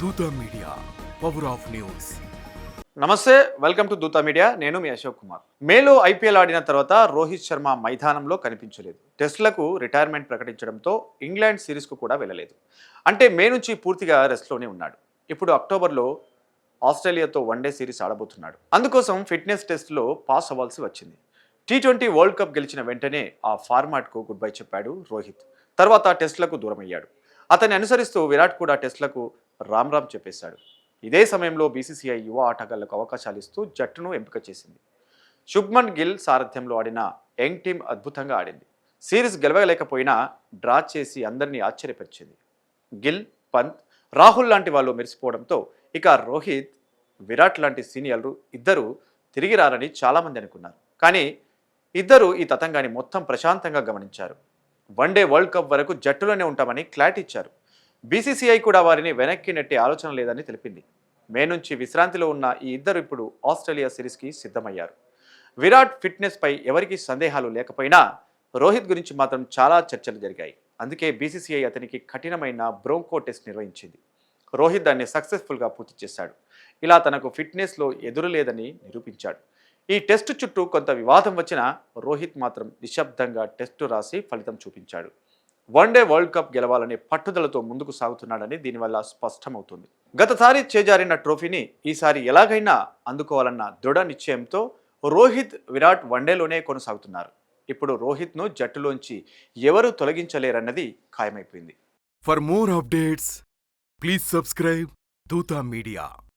Dootha media power of news. నమస్తే welcome to Dootha media. నేను మీ అశోక్ కుమార్. మేలో ఐపీఎల్ ఆడిన తర్వాత రోహిత్ శర్మ మైదానంలో కనిపించలేదు. టెస్టులకు రిటైర్మెంట్ ప్రకటించడంతో ఇంగ్లాండ్ సిరీస్కు కూడా వెళ్ళలేదు. అంటే మే నుంచి పూర్తిగా రెస్ట్లోనే ఉన్నాడు. ఇప్పుడు అక్టోబర్లో ఆస్ట్రేలియాతో వన్డే సిరీస్ ఆడబోతున్నాడు. అందుకోసం ఫిట్నెస్ టెస్ట్లో పాస్ అవ్వాల్సి వచ్చింది. టీ ట్వంటీ వరల్డ్ కప్ గెలిచిన వెంటనే ఆ ఫార్మాట్కు గుడ్ బై చెప్పాడు రోహిత్. తర్వాత టెస్టులకు దూరమయ్యాడు. అతన్ని అనుసరిస్తూ విరాట్ కూడా టెస్టులకు రామ్ రామ్ చెప్పేశాడు. ఇదే సమయంలో బీసీసీఐ యువ ఆటగాళ్ళకు అవకాశాలు ఇస్తూ జట్టును ఎంపిక చేసింది. శుభ్మన్ గిల్ సారథ్యంలో ఆడిన యంగ్ టీం అద్భుతంగా ఆడింది. సిరీస్ గెలవలేకపోయినా డ్రా చేసి అందరినీ ఆశ్చర్యపరిచింది. గిల్ పంత్ రాహుల్ లాంటి వాళ్ళు మెరిసిపోవడంతో ఇక రోహిత్ విరాట్ లాంటి సీనియర్లు ఇద్దరు తిరిగి రారని చాలామంది అనుకున్నారు. కానీ ఇద్దరు ఈ తతంగాన్ని మొత్తం ప్రశాంతంగా గమనించారు. వన్డే వరల్డ్ కప్ వరకు జట్టులోనే ఉంటామని క్లాట్ ఇచ్చారు. బీసీసీఐ కూడా వారిని వెనక్కి నెట్టే ఆలోచన లేదని తెలిపింది. మే నుంచి విశ్రాంతిలో ఉన్న ఈ ఇద్దరు ఇప్పుడు ఆస్ట్రేలియా సిరీస్కి సిద్ధమయ్యారు. విరాట్ ఫిట్నెస్పై ఎవరికీ సందేహాలు లేకపోయినా రోహిత్ గురించి మాత్రం చాలా చర్చలు జరిగాయి. అందుకే బీసీసీఐ అతనికి కఠినమైన బ్రోంకో టెస్ట్ నిర్వహించింది. రోహిత్ దాన్ని సక్సెస్ఫుల్గా పూర్తి చేశాడు. ఇలా తనకు ఫిట్నెస్లో ఎదురు లేదని నిరూపించాడు. ఈ టెస్టు చుట్టూ కొంత వివాదం వచ్చినా రోహిత్ మాత్రం నిశ్శబ్దంగా టెస్టు రాసి ఫలితం చూపించాడు. వన్డే వరల్డ్ కప్ గెలవాలనే పట్టుదలతో ముందుకు సాగుతున్నాడని దీనివల్ల స్పష్టమవుతుంది. గతసారి చేజారిన ట్రోఫీని ఈసారి ఎలాగైనా అందుకోవాలన్న దృఢ నిశ్చయంతో రోహిత్ విరాట్ వన్డేలోనే కొనసాగుతున్నారు. ఇప్పుడు రోహిత్ను జట్టులోంచి ఎవరు తొలగించలేరన్నది ఖాయమైపోయింది. For more updates please subscribe Dootha media